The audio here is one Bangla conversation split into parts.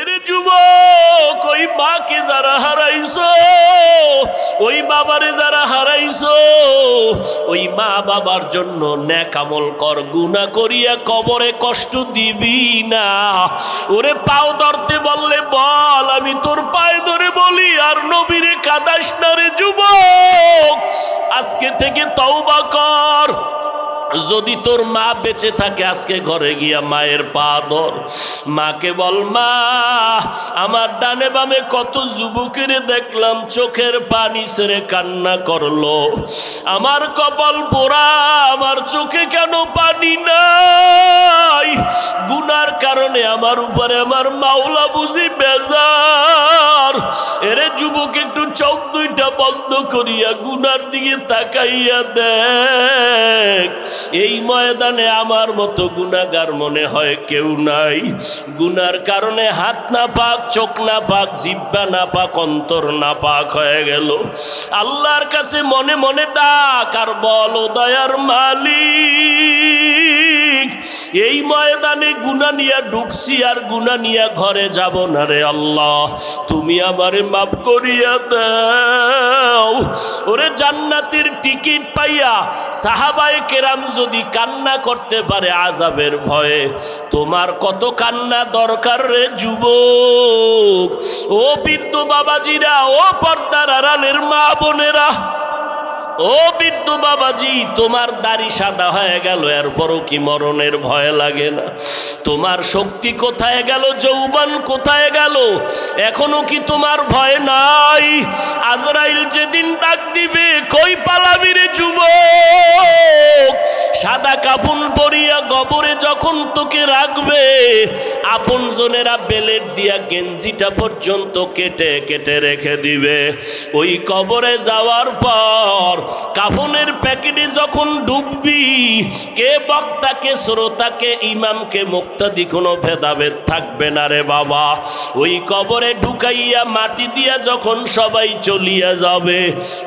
এরে যুবক, ওই মাকে যারা হারাইছো, ওই বাবারে যারা হারাইছো, ওই মা বাবার জন্য ন্যাকামল কর গুণা করিয়া কবরে কষ্ট দিবি না। ওরে পাও ধরতে বললে বল, আমি তোর পায়ে ধরে বলি, আর নবীরে কাদাস না রে যুবক। আজকে থেকে তওবা কর। যদি তোর মা বেঁচে থাকে, আজকে ঘরে গিয়া মায়ের পা ধর। মাকে বল, মা, আমার ডানে বামে কত যুবকের দেখলাম, চোখের পানি ছেড়ে কান্না করল। আমার কপাল পোড়া, আমার চোখে কেন পানি নাই? গুনার কারণে আমার উপরে আমার মাওলা বুঝি বেজার। এরে যুবক, একটু চোখ দুইটা বন্ধ করিয়া গুনার দিকে তাকাইয়া দেখ। এই ময়দানে আমার মতো গুণাগার মনে হয় কেউ নাই। গুনার কারণে হাত না পাক চোখ না পাক জিব্বা না পাক অন্তর না পাক হয়ে গেল। আল্লাহর কাছে মনে মনে ডাক, আর বল দয়ার মালিক এই ময়দানে গুনা নিয়া ঢুকছি আর গুনা নিয়া ঘরে যাব না রে আল্লাহ। তুমি আমারে মাফ করিয়া দাও। ওরে জান্নাতের টিকিট পাইয়া সাহাবায়ে কেরাম যদি কান্না করতে পারে আজাবের ভয়ে, তোমার কত কান্না দরকার রে যুবক। ও বৃদ্ধ বাবাজিরা, ও পর্দার আড়ালের মা বোনেরা ও বিদ্যু বাবাজি, তোমার দাড়ি সাদা হয়ে গেল, এরপরও কি মরণের ভয় লাগে না? তোমার শক্তি কোথায় গেল, যৌবন কোথায় গেল? এখনও কি তোমার ভয় নাই? আজরাইল যেদিন ডাক দিবে, কই পালাবি রে যুবক? সাদা কাপুন পরিয়া গবরে যখন তোকে রাখবে, আপন জনেরা বেলেট দিয়া গেঞ্জিটা পর্যন্ত কেটে কেটে রেখে দিবে। ওই কবরে যাওয়ার পর কাফনের প্যাকেটে যখন ঢুকবি, কে বক্তাকে শ্রোতাকে ইমামকে মুক্তাদি কোনো ভেদাভেদ থাকবে না রে বাবা। ওই কবরে ঢুকাইয়া মাটি দিয়া যখন সবাই চলিয়া যাবে,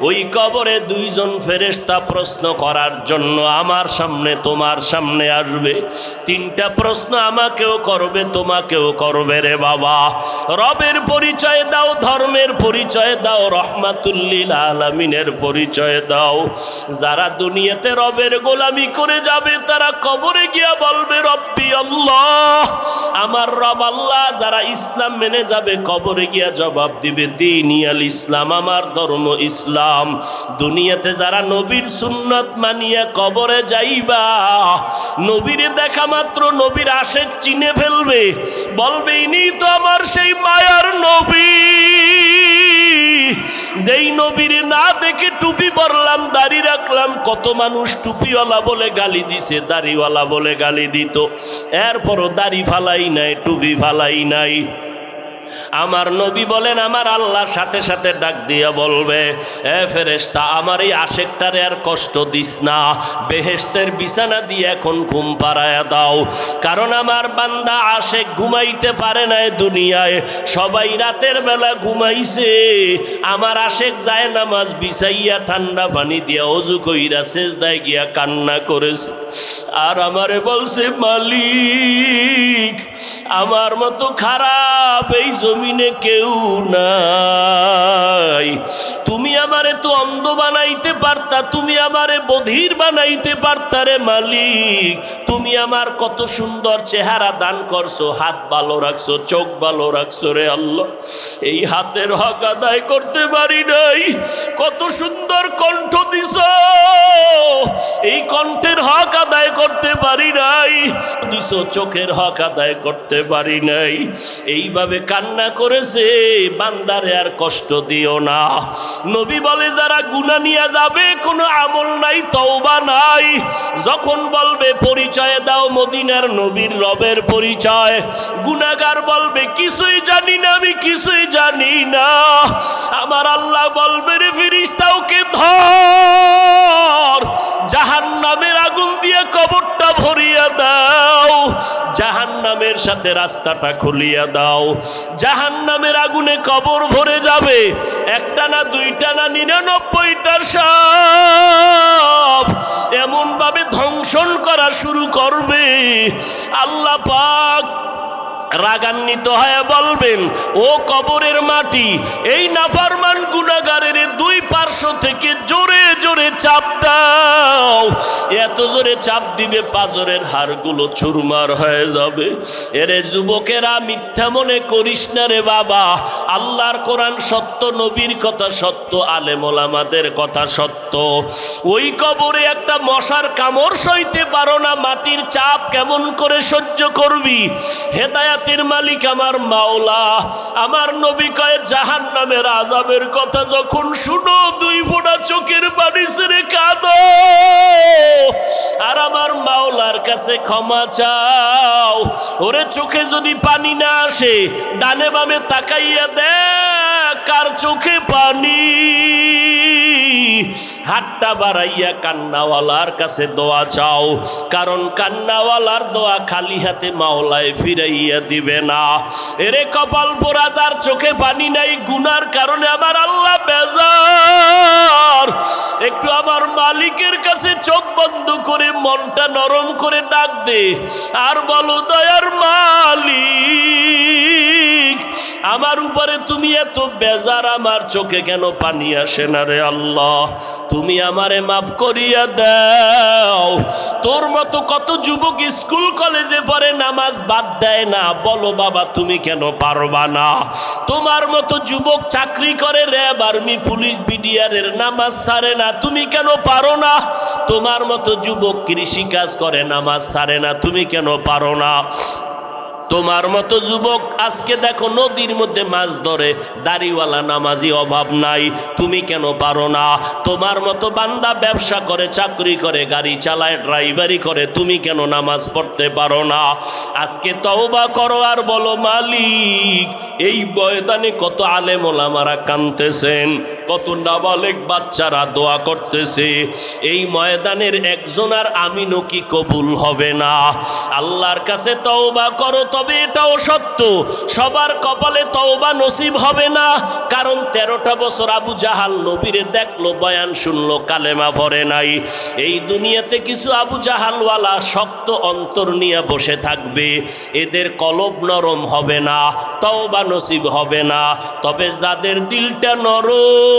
ওই কবরে দুইজন ফেরেস্তা প্রশ্ন করার জন্য আমার সামনে তোমার সামনে আসবে। তিনটা প্রশ্ন আমাকেও করবে, তোমাকেও করবে রে বাবা। রবের পরিচয় দাও, ধর্মের পরিচয় দাও, রহমাতুল্লিল আলমিনের পরিচয় দাও। যারা দুনিয়াতে রবের গোলামি করে যাবে, তারা কবরে গিয়া বলবে, রব্বি আল্লাহ, আমার রব আল্লাহ। যারা ইসলাম মেনে যাবে, কবরে গিয়া জবাব দিবে, দিন আল ইসলাম, আমার ধর্ম ইসলাম। দুনিয়াতে যারা নবীর সুন্নত মানিয়া কবরে যাইবা। নবীরে দেখা মাত্র নবীর আশেক চিনে ফেলবে। বলবে, ইনি তো আমার সেই মায়ার নবী। যেই নবীর না দেখে টুপি পরলাম, দাড়ি রাখলাম, কত মানুষ টুপিওয়ালা বলে গালি দিছে, দাড়িওয়ালা বলে গালি দিত। এরপরও দাড়ি ফালাই নাই, টুপি ফালাই নাই। আমার নবী বলেন, আমার আল্লাহর সাথে সাথে ডাক দিয়া বলবে, এ ফেরেস্তা আমার এই আশেকটারে আর কষ্ট দিস না। বেহেস্তের বিছানা দিয়ে এখন ঘুম পাড়ায়া দাও। কারণ আমার বান্দা আশেক ঘুমাইতে পারে না দুনিয়ায়। সবাই রাতের বেলা ঘুমাইছে। আমার আশেক যায় নামাজ বিছাইয়া ঠান্ডা পানি দিয়া অজু কইরা শেষ দায় গিয়া কান্না করেছে। আর আমারে বলছে, মালিক আমার মতো খারাপ এই জমিনে কেউ নাই। তুমি আমারে তো অন্ধ বানাইতে পারতা, তুমি আমারে বধির বানাইতে পারতা রে মালিক। তুমি আমার কত সুন্দর চেহারা দান করছ, হাত ভালো রাখছো, চোখ ভালো রাখছো রে আল্লাহ। এই হাতের হক আদায় করতে পারি নাই। কত সুন্দর কণ্ঠ দিছ। এই কণ্ঠের হক আদায় করতে পারি নাই। দিছ, চোখের হক আদায় করতে পারি নাই। এইভাবে কান্না করেছে, বান্দারে আর কষ্ট দিও না। নবী বলে, যারা গুনা নিয়ে যাবে, কোনো আমল নাই, তওবা নাই। যখন বলবে, পরিচয় দাও মদিনার নবীর রবের পরিচয়। গুনাগার বলবে, কিছুই জানি না, আমি কিছুই জানি না। আমার আল্লাহ বলবে রে ফিরিস্তাওকে ধর? জাহান নামের আগুন দিয়ে কবরটা ভরিয়া দাও। জাহান নামের সাথে রাস্তাটা খুলিয়া দাও। জাহান নামের আগুনে কবর ভরে যাবে। একটা না দুইটা না নিরানব্বইটার সাপ এমন ভাবে ধ্বংসন করা শুরু করবে। আল্লাহ পাক রাগান্বিত হয়ে বলবেন, ও কবরের মাটি, এই নাফারমান গুনাগারের দুই পার্শ্ব থেকে জোরে জোরে চাপ দাও। এত জোরে চাপ দিবে পাজরের হাড়গুলো চুরমার হয়ে যাবে। এরে যুবকেরা, মিথ্যা মনে করিস না রে বাবা। আল্লাহর কোরআন সত্য, নবীর কথা সত্য, আলেমল আমাদের কথা সত্য। ওই কবরে একটা মশার কামড় সইতে পারো না, মাটির চাপ কেমন করে সহ্য করবি? হেদায়াতের মালিক আমার মাওলা। আমার নবী কয়ে জাহান নামের আজাবের কথা যখন শুনো, দুই ফোঁটা চোখের পানি ছেড়ে কাঁদো। আর আমার মাওলার কাছে ক্ষমা চাও। ওরে, চোখে যদি পানি না আসে, ডানে বামে তাকাইয়া দেখ, কার চোখে পানি? হাতটা বাড়াইয়া কান্নাওয়ালার কাছে দোয়া চাও, কারণ কান্নাওয়ালার দোয়া খালি হাতে মাওলায় ফিরাইয়া দিবে না। এরে কপাল পোরাজার চোখে পানি নাই, গুনার কারণে আমার আল্লাহ বেজার। একটু আমার মালিকের কাছে চোখ বন্ধ করে, মনটা নরম করে ডাক দে, আর বলো, দয়ার মালিক। আমার উপরে তুমি এত বেজার, আমার চোখে কেন পানি আসে না রে আল্লাহ? তুমি আমারে মাফ করিয়া দাও। তোর মতো কত যুবক স্কুল কলেজে পড়ে, নামাজ বাদ দেয় না। বলো বাবা, তুমি কেন পারবা না? তোমার মতো যুবক চাকরি করে, র্যাব, আর্মি, পুলিশ বিডিআরের নামাজ ছাড়ে না। তুমি কেন পারো না? তোমার মতো যুবক কৃষি কাজ করে, নামাজ ছাড়ে না। তুমি কেন পারো না? তোমার মতো যুবক আজকে দেখো নদীর মধ্যে মাছ ধরে, দাড়িওয়ালা নামাজি অভাব নাই, তুমি কেন পারো না? তোমার মতো বান্দা ব্যবসা করে, চাকরি করে, গাড়ি চালায়, ড্রাইভারি করে, তুমি কেন নামাজ পড়তে পারো না? আজকে তওবা করো আর বলো, মালিক, এই বয়দানে কত আলেম ওলামারা কানতেছেন কত নাবালেক বাচ্চারা দোয়া করতেছে। এই ময়দানের একজন আর আমিনও কি কবুল হবে না? আল্লাহর কাছে তওবা করো, তবে এটাও সত্য, সবার কপালে তওবা নসিব হবে না। কারণ তেরোটা বছর আবু জাহাল নবীরে দেখল, বয়ান শুনলো, কালেমা ভরে নাই। এই দুনিয়াতে কিছু আবু জাহালওয়ালা শক্ত অন্তর নিয়ে বসে থাকবে, এদের কলব নরম হবে না, তওবা নসিব হবে না। তবে যাদের দিলটা নরম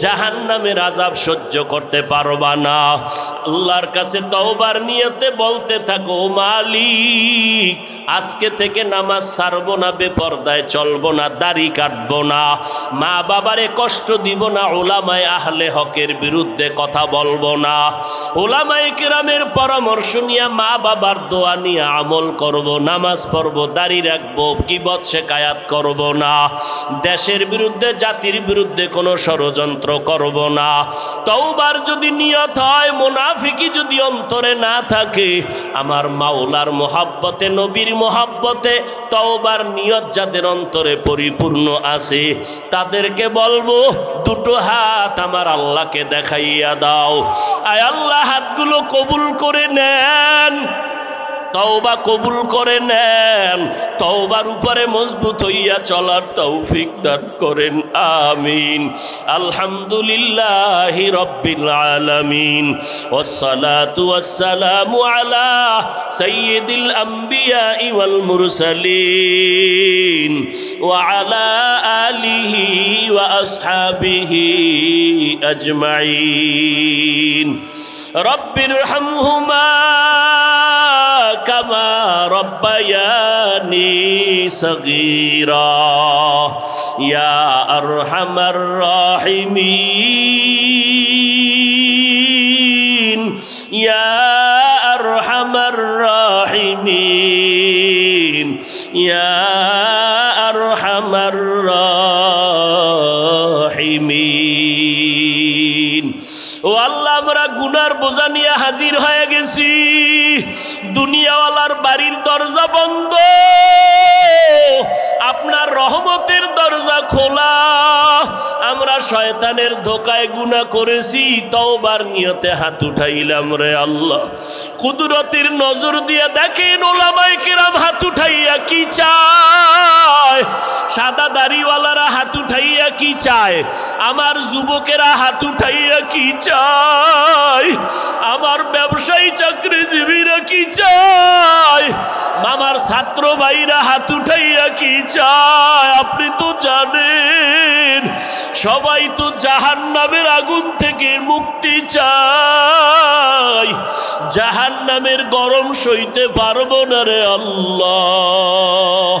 জাহান নামের আজাব সহ্য করতে পারবা না। আল্লাহর কাছে তওবার নিয়তে বলতে থাকো, মালিক, আজকে থেকে নামাজ সারবো না, বেপর্দায় চলবো না, দাড়ি কাটবো না, মা বাবারে কষ্ট দিব না, ওলামায় আহলে হকের বিরুদ্ধে কথা বলব না, ওলামায় কিরামের পরামর্শ নিয়ে মা বাবার দোয়া নিয়ে আমল করব, নামাজ পড়ব, দাড়ি রাখব কিবত শেখায়াত করব না, দেশের বিরুদ্ধে, জাতির বিরুদ্ধে কোনো ষড়যন্ত্র করব না তৌবার যদি নিয়ত হয় মোনাফিকি যদি অন্তরে না থাকে, আমার মাওলার মোহাব্বতে, নবীর মোহাব্বতে তওবার নিয়ত যাদের অন্তরে পরিপূর্ণ আছে, তাদেরকে বলব, দুটো হাত আমার আল্লাহকে দেখাইয়া দাও। আয় আল্লাহ, হাতগুলো কবুল করে নেন। তওবা কবুল করে নেন তওবার উপরে মজবুত হইয়া চলার তৌফিক দান করেন আমিন আলহামদুলিল্লাহি রব্বিল আলামিন والصلاة والسلام على سيد الأنبياء والمرسلين وعلى آله وأصحابه أجمعين رب ارحمهما كما ربياني صغيرا يا أرحم الراحمين يا أرحم الراحمين يا ও আল্লাহ আমরা গুনার বোঝা নিয়ে হাজির হয়ে গেছি। দুনিয়াওয়ালার বাড়ির দরজা বন্ধ। আপনার রহমতের দরজা খোলা। আমরা শয়তানের ধোকায় গুণা করেছি, তওবার নিয়তে হাত উঠাইলাম রে আল্লাহ। কুদরতের নজর দিয়ে দেখেন ওলামাই কেরাম হাত উঠাইয়া কি চায়? সাদা দাড়িওয়ালারা হাত উঠাইয়া কি চায়? আমার যুবকেরা হাত উঠাইয়া কি চায়? আমার ব্যবসায়ী, চাকরিজীবীরা কি চায়? মামার ছাত্র ভাইরা হাত উঠাইয়া কি চায়? আপনি তো জানেন, সবাই তো জাহান নামের আগুন থেকে মুক্তি চাই জাহান নামের গরম সইতে পারব না রে আল্লাহ।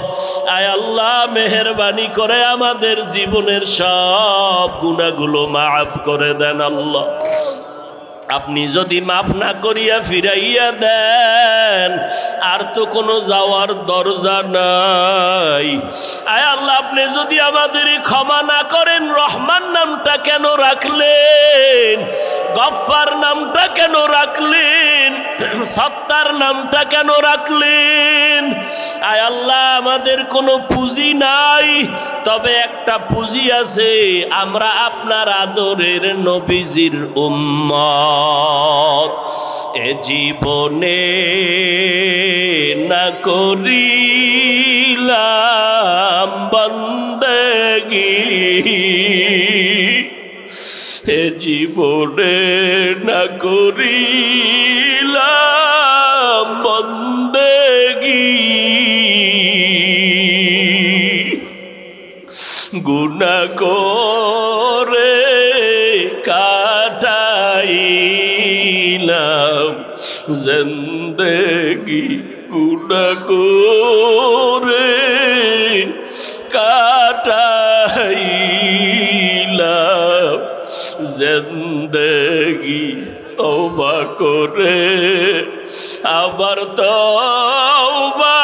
আয় আল্লাহ, মেহরবানি করে আমাদের জীবনের সব গুণাগুলো মাফ করে দেন আল্লাহ। আপনি যদি মাফ না করিয়া ফিরাইয়া দেন, আর তো কোনো যাওয়ার দরজা নাই। আয় আল্লাহ, আপনি যদি আমাদের ক্ষমা না করেন, রহমান নামটা কেন রাখলেন? গফার নামটা কেন রাখলেন? সত্তার নামটা কেন রাখলেন? আয় আল্লাহ, আমাদের কোনো পুঁজি নাই। তবে একটা পুঁজি আছে, আমরা আপনার আদরের নবীজির উম্মত। এ জীবনে না করিলাম বন্দগি। হে জীবনে না করিলাম করে কাটাইলাম জিন্দগি গুণা করে কাটাইলাম জিন্দগি তওবা করে আবার তওবা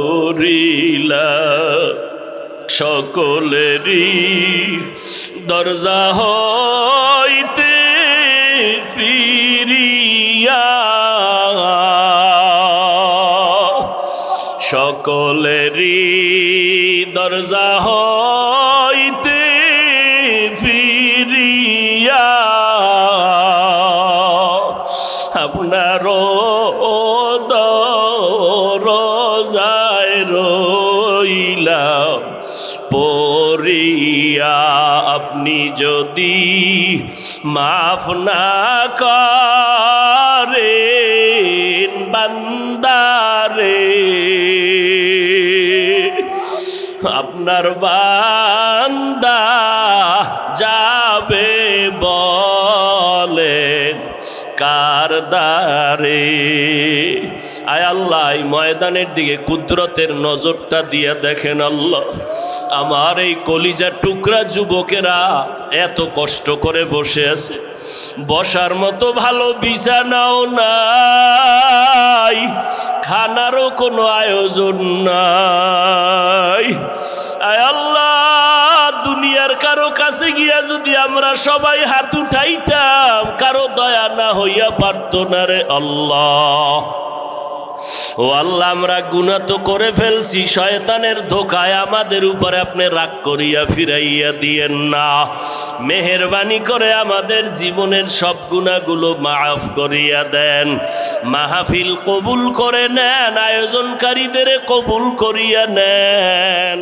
করিলাম সকলেরই দরজা হইতে ফিরিয়া। সকলেরই দরজা হইতে ফিরিয়া। আপনার রইলাম। পরিয়া আপনি যদি মাফ না করেন বান্দারে আপনার বান্দা যাবে বলেন। কার দারে আয় আল্লাহ, এই ময়দানের দিকে কুদরতের নজরটা দিয়ে দেখেন আল্লাহ। আমার এই কলিজা টুকরা যুবকেরা এত কষ্ট করে বসে আছে। বসার মতো ভালো বিছানাও নাই, খানারও কোনো আয়োজন নাই। আয় আল্লাহ, দুনিয়ার কারও কাছে গিয়া যদি আমরা সবাই হাত উঠাইতাম, কারও দয়া না হইয়া পারত না রে আল্লাহ। ও আল্লাহ, আমরা গুণা তো করে ফেলছি, শয়তানের ধোকায় আমাদের উপরে আপনি রাগ করিয়া ফিরাইয়া দিয়েন না। মেহরবানি করে আমাদের জীবনের সব গুণাগুলো মাফ করিয়া দেন। মাহফিল কবুল করে নেন, আয়োজনকারীদের কবুল করিয়া নেন।